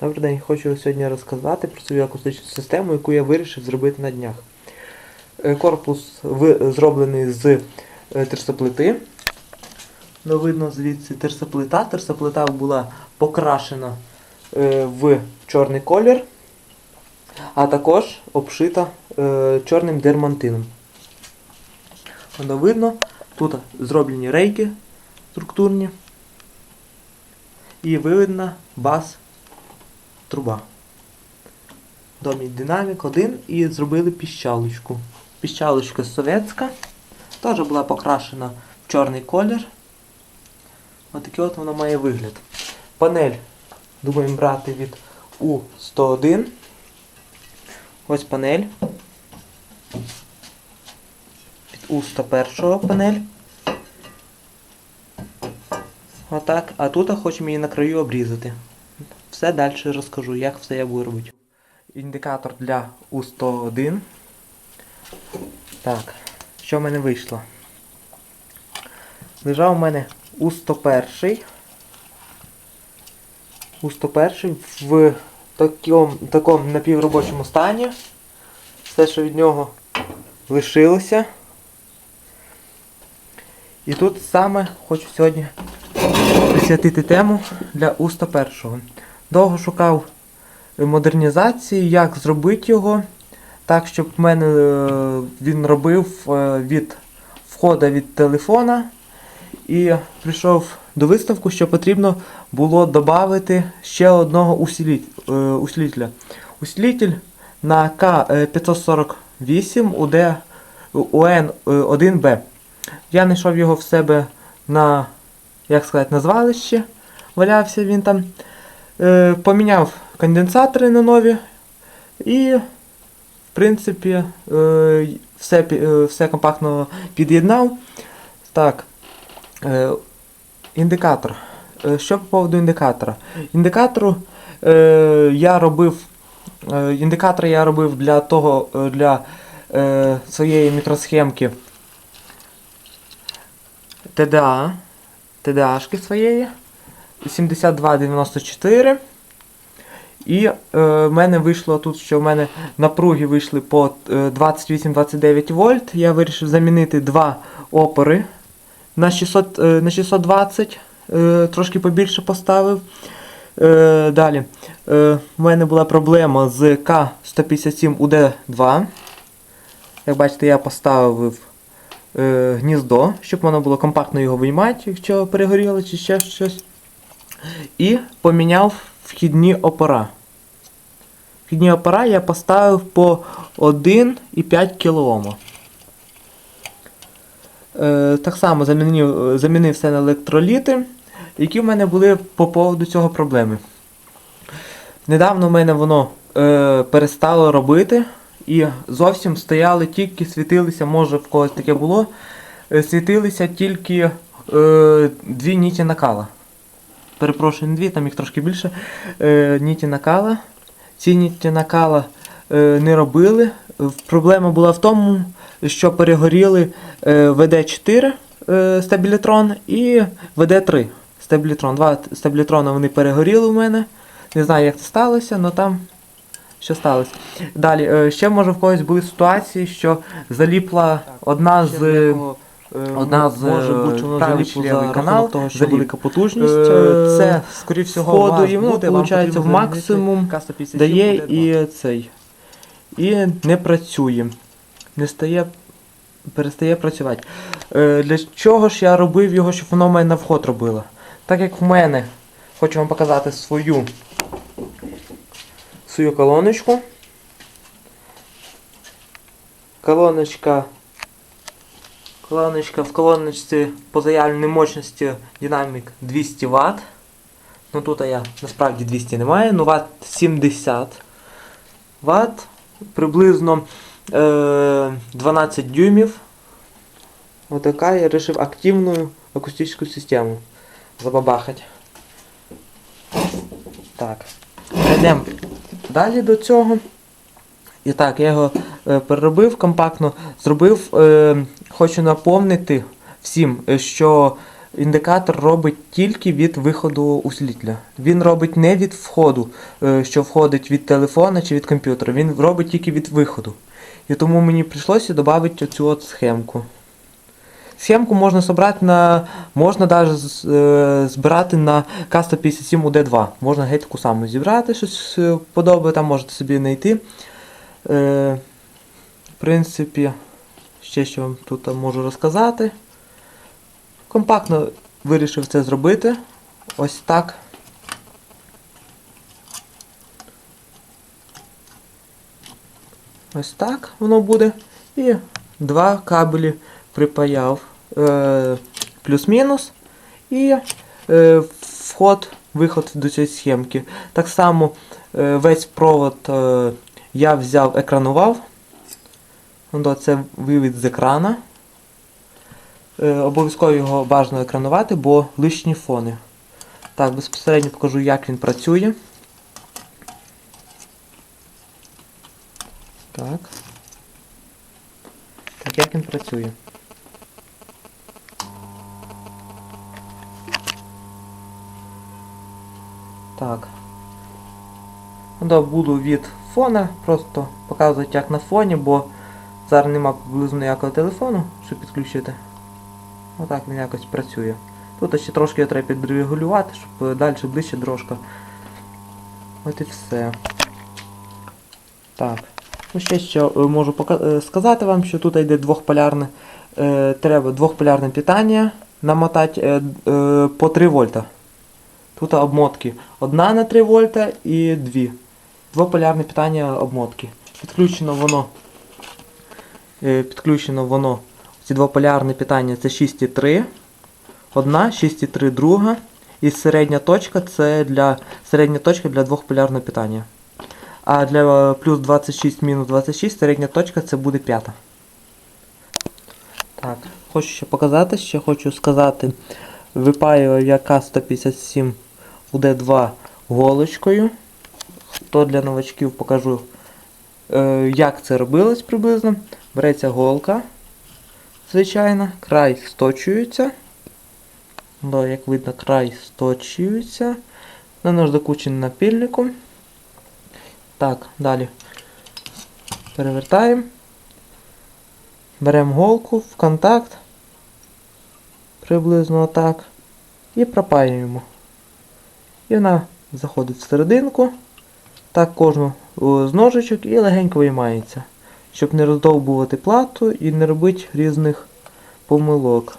Добрий день, хочу сьогодні розказати про свою акустичну систему, яку я вирішив зробити на днях. Е, Корпус зроблений з е, терсоплити. Ну, видно звідси терсоплита. Терсоплита була покрашена е, в чорний колір, а також обшита чорним дермантином. Воно видно, тут зроблені рейки структурні. І видно бас труба. Домі динамік один і зробили піщалочку. Піщалочка совєтська. Теж була покрашена в чорний колір. Отакий от вона має вигляд. Панель думаємо брати від У101. Ось панель. Від У101 панель. Отак. А тут хочемо її на краю обрізати. Все далі розкажу, як все я буду. Індикатор для У101. Так, що в мене вийшло? Лежав у мене У101. У101 в такому, такому напівробочому стані. Все, що від нього лишилося. І тут саме хочу сьогодні присвятити тему для У101. Довго шукав модернізації, як зробити його так, щоб в мене е, він робив е, від входа від телефона. І прийшов до висновку, що потрібно було додати ще одного усилі- е. Усилитель на К548 УД УН1Б. Я знайшов його в себе на, як сказати, на звалищі. Валявся він там. Е, поміняв конденсатори на нові. І, в принципі, е, все, е, все компактно під'єднав. Так. Індикатор. Що по поводу індикатора? Індикатору я робив. Індикатор я робив для того, для своєї мікросхемки TDA. TDA-шки своєї. 7294. І е, в мене вийшло тут, що в мене напруги вийшли по е, 28-29 вольт. Я вирішив замінити два опори на, 600, е, на 620, е, трошки побільше поставив. Е, далі. Е, в мене була проблема з К157UD2. Як бачите, я поставив е, гніздо, щоб воно було компактно його виймати, якщо перегоріло чи ще щось. І поміняв вхідні опора. Вхідні опора я поставив по 1,5 кОм. Е, так само замінив, замінив все на електроліти, які в мене були по поводу цього проблеми. Недавно в мене воно е, перестало робити і зовсім стояли тільки світилися, може в когось таке було, е, світилися тільки е, дві ніті накала. Перепрошую, не дві, там їх трошки більше. Е, ніті накала. Ці ніті накала е, не робили. Проблема була в тому, що перегоріли е, VD4 е, стабілітрон і VD3 стабілітрон. Два стабілітрона вони перегоріли у мене. Не знаю, як це сталося, але там що сталося. Далі, е, ще може в когось були ситуації, що заліпла одна з. Е, Одна з може бути, е, воно правий за канал, того, що велика потужність. Е, Це, скоріш всього, входу у вас йому, буде, вам виходить, в максимум дає і цей. І не працює. Не стає. Перестає працювати. Для чого ж я робив його, щоб воно в мене на вход робило? Так як в мене, хочу вам показати свою свою колоночку. Колоночка. Колоночка в колоночці по заявленій мощності динамік 200 Вт. Ну тут я насправді 200 немає, ну Вт 70 Вт. Приблизно е, 12 дюймів. Отака я вирішив активну акустичну систему забабахати. Так. Перейдемо далі до цього. І так, я його е, переробив компактно, зробив, е, хочу напомнити всім, е, що індикатор робить тільки від виходу усилителя. Він робить не від входу, е, що входить від телефона чи від комп'ютера. Він робить тільки від виходу. І тому мені прийшлося додати оцю от схемку. Схемку можна собрати на. Можна навіть збирати на К157 UD2. Можна геть таку саму зібрати, щось е, подобає, там можете собі знайти. Е, в принципі, ще що вам тут можу розказати. Компактно вирішив це зробити. Ось так. Ось так воно буде. І два кабелі припаяв е, плюс-мінус. І е, вход, виход до цієї схемки. Так само е, весь провод е, я взяв, екранував. Ну, Це вивід з екрана. Е, обов'язково його бажано екранувати, бо лишні фони. Так, безпосередньо покажу, як він працює. Так. Так, як він працює? Так. Ну, буду від фона, просто показувати як на фоні, бо зараз нема поблизу ніякого телефону, щоб підключити. Отак він якось працює. Тут ще трошки треба підрегулювати, щоб далі ближче дрожка. От і все. Так. Ну ще що е, можу е, сказати вам, що тут йде двохполярне. Е, треба двохполярне питання намотати е, е, по 3 вольта. Тут обмотки. Одна на 3 вольта і дві. Двополярне питання обмотки. Підключено воно. Е, підключено воно. Ці двополярне питання це 6,3. Одна, 6,3 друга. І середня точка це для середня точка для двохполярного питання. А для е, плюс 26 мінус 26 середня точка це буде п'ята. Так, хочу ще показати, ще хочу сказати. Випаював я К157 УД2 голочкою. То для новачків покажу, е, як це робилось приблизно. Береться голка, звичайно, край сточується. Да, як видно, край сточується. На наждакучений напільником. Так, далі. Перевертаємо. Беремо голку в контакт. Приблизно так. І пропаюємо. І вона заходить в серединку. Так кожну з ножичок і легенько виймається. Щоб не роздовбувати плату і не робити різних помилок.